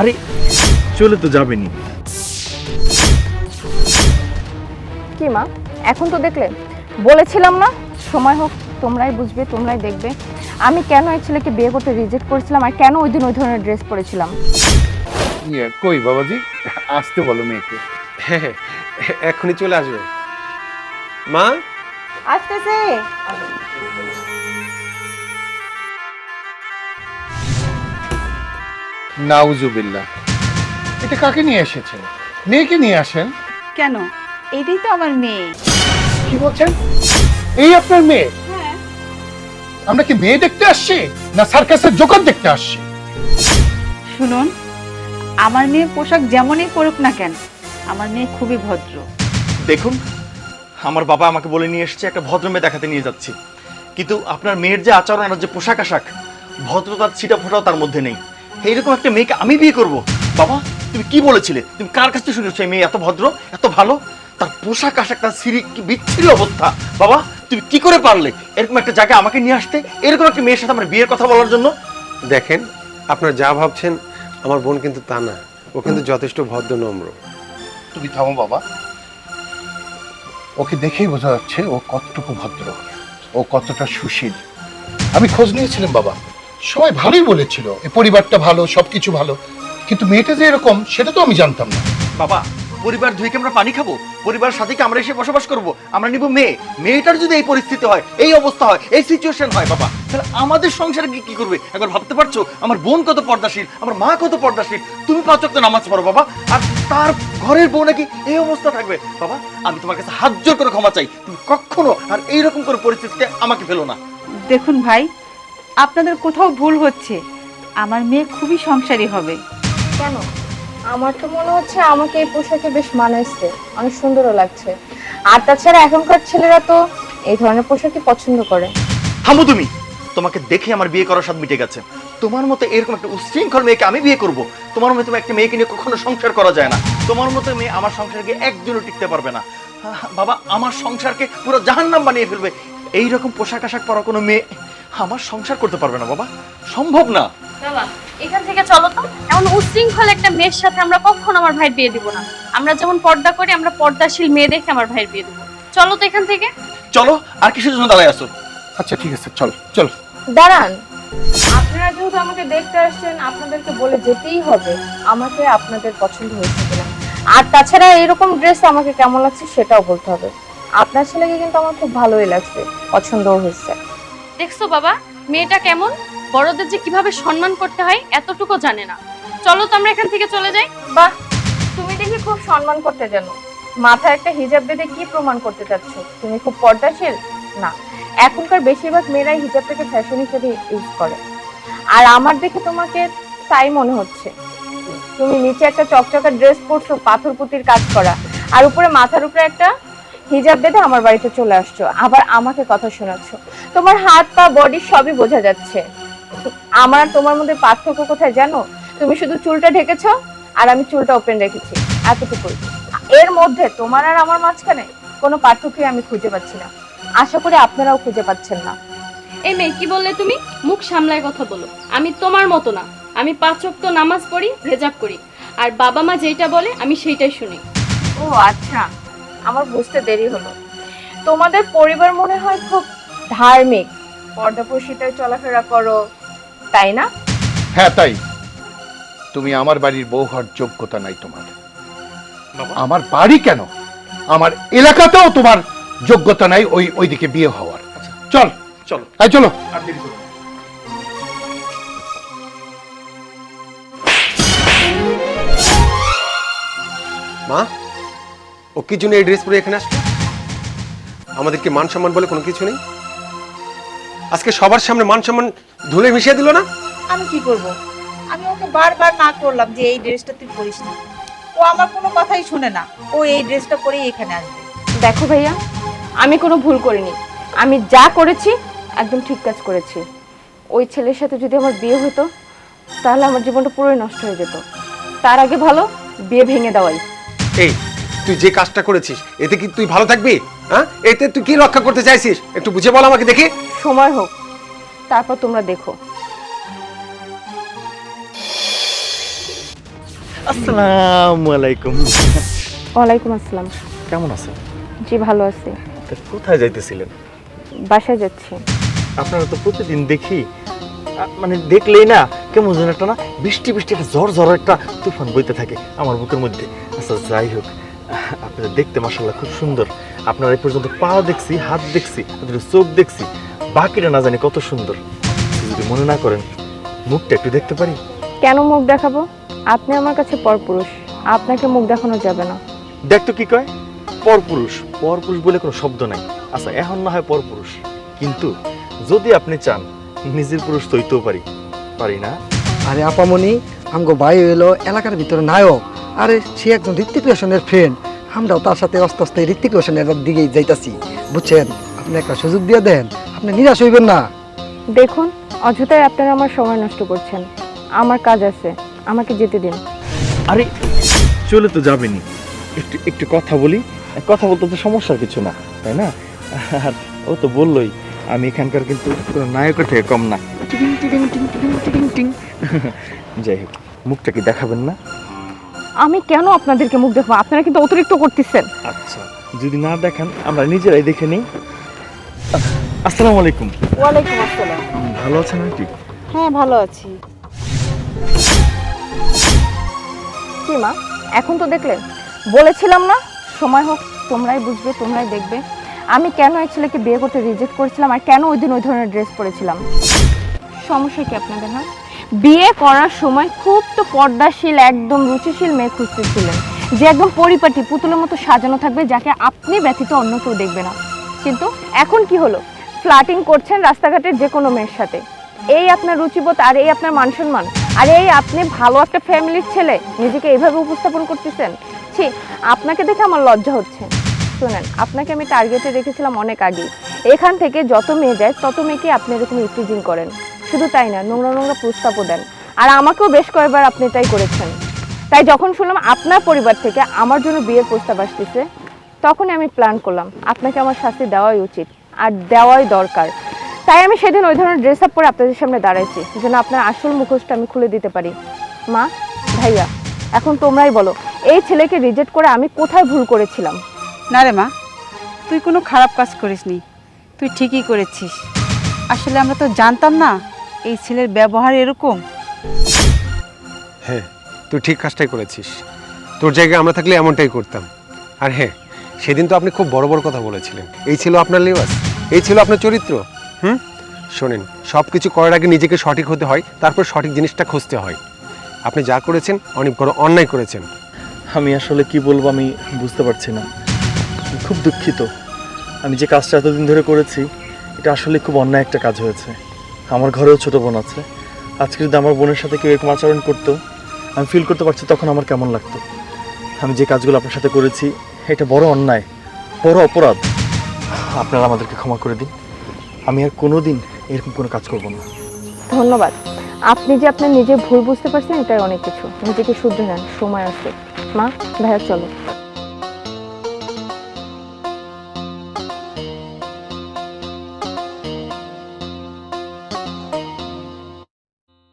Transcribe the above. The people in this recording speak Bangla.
আরে চলে তো যাবেনি। কি মা এখন তো দেখলে? বলেছিলাম না? সময় হোক তোমরাই বুঝবে তোমরাই দেখবে। আমি কেন এই ছেলেকে বিয়ে করতে রিজেক্ট করেছিলাম আর কেন ওই দিন ওই ধরনের ড্রেস পরেছিলাম? ইয়ে, কই বাবাজি? আসতে বলো মেয়েকে। হ্যাঁ হ্যাঁ এক্ষুনি চলে আসবে। মা? আসতেছে। নাউজুবিল্লাহ। এটা কাকে নিয়ে এসেছেন? মেয়েকে নিয়ে আসেন? কেন? এটাই তো আমার মেয়ে। কি বলছেন? এই আপনার মেয়ে? আমরা কি মেয়ে দেখতে আসছি না সার্কাসের জোকার দেখতে আসছি? শুনুন আমার মেয়ে পোশাক যেমনই পরুক না কেন আমার মেয়ে খুবই ভদ্র। দেখুন আমার বাবা আমাকে বলে নিয়ে এসেছে একটা ভদ্র মেয়ে দেখাতে নিয়ে যাচ্ছি। কিন্তু আপনার মেয়ের যে আচরণ আর যে পোশাক আশাক ভদ্রতার ছিটা ফোটাও তার মধ্যে নেই। এইরকম একটা মেয়েকে আমি বিয়ে করব। বাবা তুমি কি বলেছিলে? তুমি কার কাছ থেকে শুনেছো এই মেয়ে এত ভদ্র এত ভালো? তার পোশাক আশাক তার সিঁড়ি কি বিচ্ছিন্ন অবস্থা। বাবা তুমি কি করে পারলে এরকম একটা জায়গায় আমাকে নিয়ে আসতে? এরকম একটা মেয়ের সাথে আমার বিয়ের কথা বলার জন্য? দেখেন আপনারা যা ভাবছেন আমার বোন কিন্তু তা না। ও কিন্তু যথেষ্ট ভদ্র নম্র। তুমি থামো বাবা। ওকে দেখেই বোঝা যাচ্ছে ও কতটুকু ভদ্র। ও কতটা সুশীল। আমি খোঁজ নিয়েছিলাম বাবা। সবাই ভালোই বলেছিল এই পরিবারটা ভালো সবকিছু ভালো। কিন্তু মেয়েটা যে এরকম সেটা তো আমি জানতাম না। বাবা পরিবার ধুয়ে কি আমরা পানি খাব? পরিবারের সাথে কি আমরা এসে বসবাস করব? আমরা নিব মেয়ে। মেয়েটার যদি এই পরিস্থিতি হয় এই অবস্থা হয় এই সিচুয়েশন হয় বাবা তাহলে আমাদের সংসারে কি কি করবে? একবার ভাবতে পারছ? আমার বোন কত পর্দাশীল আমার মা কত পর্দাশীল। তুমি পাঁচ ওয়াক্ত নামাজ পড়ো বাবা আর তার ঘরের বউ নাকি এই অবস্থা থাকবে। বাবা আমি তোমার কাছে হাত জোর করে ক্ষমা চাই। তুমি কখনো আর এইরকম করে পরিস্থিতিতে আমাকে ফেলো না। দেখুন ভাই আপনাদের কোথাও ভুল হচ্ছে। আমার মেয়ে খুবই সংসারী হবে। কেন? আমার তো মনে হচ্ছে আমাকে এই পোশাকে বেশ মানাইছে। অনেক সুন্দরও লাগছে। আর তাছাড়া এখনকার ছেলেরা তো এই ধরনের পোশাকই পছন্দ করে। থামো তুমি! তোমাকে দেখে আমার বিয়ে করার স্বাদ মিটে গেছে। তোমার মতো এরকম একটা উশৃঙ্খল মেয়েকে আমি বিয়ে করব। তোমার মতো একটা মেয়েকে নিয়ে কখনো সংসার করা যায় না। তোমার মতো মেয়ে আমার সংসারকে একদিনও টিকতে পারবে না। বাবা আমার সংসারকে পুরো জাহান্নাম বানিয়ে ফেলবে। এই রকম পোশাক আশাক পরা কোনো মেয়ে আমার সংসার করতে পারবে না বাবা। সম্ভব না। বাবা এখান থেকে চলো তো। এমন উশৃঙ্খল একটা মেয়ের সাথে আমরা কখনো আমার ভাইয়ের বিয়ে দিব না। আমরা যেমন পর্দা করি আমরা পর্দাশীল মেয়ে দেখে আমার ভাইয়ের বিয়ে দেবো। চলো তো এখান থেকে। চলো আর কিসের জন্য দাঁড়ায় আসো আচ্ছা ঠিক আছে চল চল। দাঁড়ান। আপনারা যেহেতু আমাকে দেখতে আসছেন আপনাদেরকে বলে যেতেই হবে। আমাকে আপনাদের পছন্দ হয়েছে কিনা। আর তাছাড়া এরকম ড্রেস আমাকে কেমন লাগছে সেটাও বলতে হবে। আপনার ছেলেকে কিন্তু আমার খুব ভালোই লাগছে পছন্দও হয়েছে। দেখছ বাবা, মেয়েটা কেমন? বড়দের যে কীভাবে সম্মান করতে হয়, এতটুকু জানে না। চলো তো আমরা এখান থেকে চলে যাই। বাহ, তুমি দেখি খুব সম্মান করতে জানো। মাথায় একটা হিজাব বেঁধে কি প্রমাণ করতে চাচ্ছ? তুমি খুব পর্দাশীল? না, এখনকার বেশিরভাগ মেয়েরাই হিজাবটাকে ফ্যাশন হিসেবে ইউজ করে। আর আমার দেখে তোমাকে তাই মনে হচ্ছে। তুমি নিচে একটা চকচকা ড্রেস পরছো পাথর পুতির কাজ করা। আর উপরে মাথার উপরে একটা হিজাব বেঁধে আমার বাড়িতে চলে আসছো আবার আমাকে কথা শোনাচ্ছ। তোমার হাত পা বডি সবই বোঝা যাচ্ছে। আমার আর তোমার মধ্যে পার্থক্য কোথায় জানো? তুমি শুধু চুলটা ঢেকেছো আর আমি চুলটা ওপেন রেখেছি। এতটুকুই। এর মধ্যে তোমার আর আমার মাঝখানে কোনো পার্থক্যই আমি খুঁজে পাচ্ছি না। আশা করি আপনারাও খুঁজে পাচ্ছেন না। এই মেয়ে কি বললে তুমি? মুখ সামলায় কথা বলো। আমি তোমার মতো না। আমি পাঁচ ওয়াক্ত নামাজ পড়ি হেজাব করি। আর বাবা মা যেটা বলে আমি সেইটাই শুনি। ও আচ্ছা। আমার বুঝতে দেরি হলো। তোমাদের পরিবার মনে হয় খুব ধার্মিক। পর্দাপসিতায় চলাফেরা করো তাই না? হ্যাঁ তাই। তুমি আমার বাড়ির বউ হওয়ার যোগ্যতা নাই তোমার। বাবা। আমার বাড়ি কেন? আমার এলাকাতেও তোমার যোগ্যতা নাই ওই ওইদিকে বিয়ে হওয়ার। আচ্ছা। চল। চলো। তাই চলো। আর দেরি করো মা? ও কি জন্য এই ড্রেস পরে এখানে আসলো আমাদেরকে মান সম্মান বলে কোনো কিছু নেই? আজকে সবার সামনে মান সম্মান ধুলে মিশিয়ে দিল না? আমি কি করব? আমি ওকে বারবার না করলাম যে এই ড্রেসটা তুই পরিস না। ও আমার কোনো কথাই শুনে না। ও এই ড্রেসটা পরেই এখানে আসবে। দেখো ভাইয়া আমি কোনো ভুল করিনি। আমি যা করেছি একদম ঠিক কাজ করেছি। ওই ছেলের সাথে যদি আমার বিয়ে হতো তাহলে আমার জীবনটা পুরোই নষ্ট হয়ে যেত। তার আগে ভালো বিয়ে ভেঙে দেওয়াই। এই তুই যে কাজটা করেছিস এতে কি তুই ভালো থাকবি? হ্যাঁ? এতে তুই কি রক্ষা করতে চাইছিস? একটু বুঝে বল আমাকে দেখি। সময় হোক তারপর তোমরা দেখো। আসসালামু আলাইকুম। ওয়ালাইকুম আসসালাম। কেমন আছেন? জি ভালো আছি। তা কোথায় যাইতেছিলেন? বাসায় যাচ্ছি। আপনারা তো প্রতিদিন দেখি আ, মানে দেখলেই না কেমন যেন একটা না বৃষ্টি বৃষ্টি একটা ঝড় ঝড় একটা তুফান বইতে থাকে আমার বুকের মধ্যে। আচ্ছা যাই হোক। আপনারা দেখতে মাসাল্লাহ খুব সুন্দর। আপনারা এই পর্যন্ত পা দেখছি হাত দেখছি আপনাদের চোখ দেখছি বাকিটা না জানি কত সুন্দর। যদি মনে না করেন মুখটা একটু দেখতে পারি? কেন মুখ দেখাবো? আপনি আমার কাছে পরপুরুষ। আপনাকে মুখ দেখানো যাবে না। দেখ তো কি কয়? পরপুরুষ। পরপুরুষ বলে কোনো শব্দ নাই। আচ্ছা এখন না হয় পরপুরুষ। কিন্তু যদি আপনি চান নিজের পুরুষ তৈতেও পারি। পারি না? আরে আপামনি আমগো ভাই হইল এলাকার ভিতরে নায়ক। আরে সে একজন ঋত্বিক রোশনের ফ্রেন্ড আমরাও তার সাথে আস্তে আস্তে ঋত্বিক রোশনের দিকেই যাইতাছি। বুঝছেন? আপনি একটা সুযোগ দিয়ে দেন। আপনি নিরাশ হইবেন না। দেখুন অযথাই আপনারা আমার সময় নষ্ট করছেন। আমার কাজ আছে। আমাকে যেতে দিন। আরে চলে তো যাবেনি একটু একটু কথা বলি। কথা বলতে তো সমস্যার কিছু না তাই না? আর ও তো বললোই আমি এখানকার কিন্তু নায়কের থেকে কম না। যাই হোক মুখটা কি দেখাবেন না? আমি কেন আপনাদেরকে মুখ দেখাবো? আপনারা কিন্তু অতিরিক্ত করতেছেন। আচ্ছা যদি না দেখেন আমরা নিজেরাই দেখে নিই। আসসালামু আলাইকুম। ওয়ালাইকুম আসসালাম। ভালো আছেন আন্টি? হ্যাঁ ভালো আছি। কি মা এখন তো দেখলেন? বলেছিলাম না? সময় হোক তোমরাই বুঝবে তোমরাই দেখবে। আমি কেন এই ছেলেকে বিয়ে করতে রিজেক্ট করেছিলাম আর কেন ওই দিন ওই ধরনের ড্রেস পরেছিলাম? সমস্যা কি আপনাদের হ্যাঁ বিয়ে করার সময় খুব তো পর্দাশীল, একদম রুচিশীল মেয়ে খুঁজতেছিলেন যে একদম পরিপাটি, পুতুলের মতো সাজানো থাকবে যাকে আপনি ব্যথিত অন্য কেউ দেখবে না। কিন্তু এখন কি হলো? ফ্লাটিং করছেন রাস্তাঘাটের যে কোনো মেয়ের সাথে। এই আপনার রুচিবোধ, আর এই আপনার মান সম্মান আর এই আপনি ভালো একটা ফ্যামিলির ছেলে, নিজেকে এইভাবে উপস্থাপন করতেছেন? ছি, আপনাকে দেখে আমার লজ্জা হচ্ছে। শোনেন, আপনাকে আমি টার্গেটে রেখেছিলাম অনেক আগে এখান থেকে যত মেয়ে যায়, তত মেয়েকে আপনি এরকম ইফটিজিং করেন। শুধু তাই না, নোংরা নোংরা প্রস্তাবও দেন। আর আমাকেও বেশ কয়েকবার আপনি তাই করেছেন। তাই যখন শুনলাম আপনার পরিবার থেকে আমার জন্য বিয়ের প্রস্তাব আসতেছে, তখনই আমি প্ল্যান করলাম, আপনাকে আমার শাস্তি দেওয়াই উচিত, আর দেওয়াই দরকার। তাই আমি সেদিন ওই ধরনের ড্রেস আপ পরে আপনাদের সামনে দাঁড়াইছি, যেন আপনার আসল মুখোশটা আমি খুলে দিতে পারি। মা, ভাইয়া, এখন তোমরাই বলো, এই ছেলেকে রিজেক্ট করে আমি কোথায় ভুল করেছিলাম? না রে মা, তুই কোনো খারাপ কাজ করিসনি। তুই ঠিকই করেছিস। আসলে আমরা তো জানতাম না এই ছেলের ব্যবহার এরকম? হ্যাঁ তুই ঠিক কাজটাই করেছিস। তোর জায়গায় আমরা থাকলে এমনটাই করতাম। আর হ্যাঁ সেদিন তো আপনি খুব বড় বড় কথা বলেছিলেন। এই ছিল আপনার লেবাস এই ছিল আপনার চরিত্র। হুম? শোনেন সব কিছু করার আগে নিজেকে সঠিক হতে হয় তারপর সঠিক জিনিসটা খুঁজতে হয়। আপনি যা করেছেন অনেক বড় অন্যায় করেছেন। আমি আসলে কি বলব আমি বুঝতে পারছি না। খুব দুঃখিত। আমি যে কাজটা এতদিন ধরে করেছি এটা আসলে খুব অন্যায় একটা কাজ হয়েছে। আমার ঘরেও ছোট বোন আছে। আজকে যদি আমার বোনের সাথে কেউ এরকম আচরণ করতো, আমি ফিল করতে পারছি তখন আমার কেমন লাগতো। আমি যে কাজগুলো আপনার সাথে করেছি, এটা বড় অন্যায়, বড় অপরাধ। আপনারা আমাদেরকে ক্ষমা করে দিন। আমি আর কোনো দিন এরকম কোনো কাজ করব না। ধন্যবাদ। আপনি যে আপনার নিজে ভুল বুঝতে পারছেন, এটাই অনেক কিছু। নিজেকে শুধরে নেন সময় আছে। মা, ভাইয়া, চলো।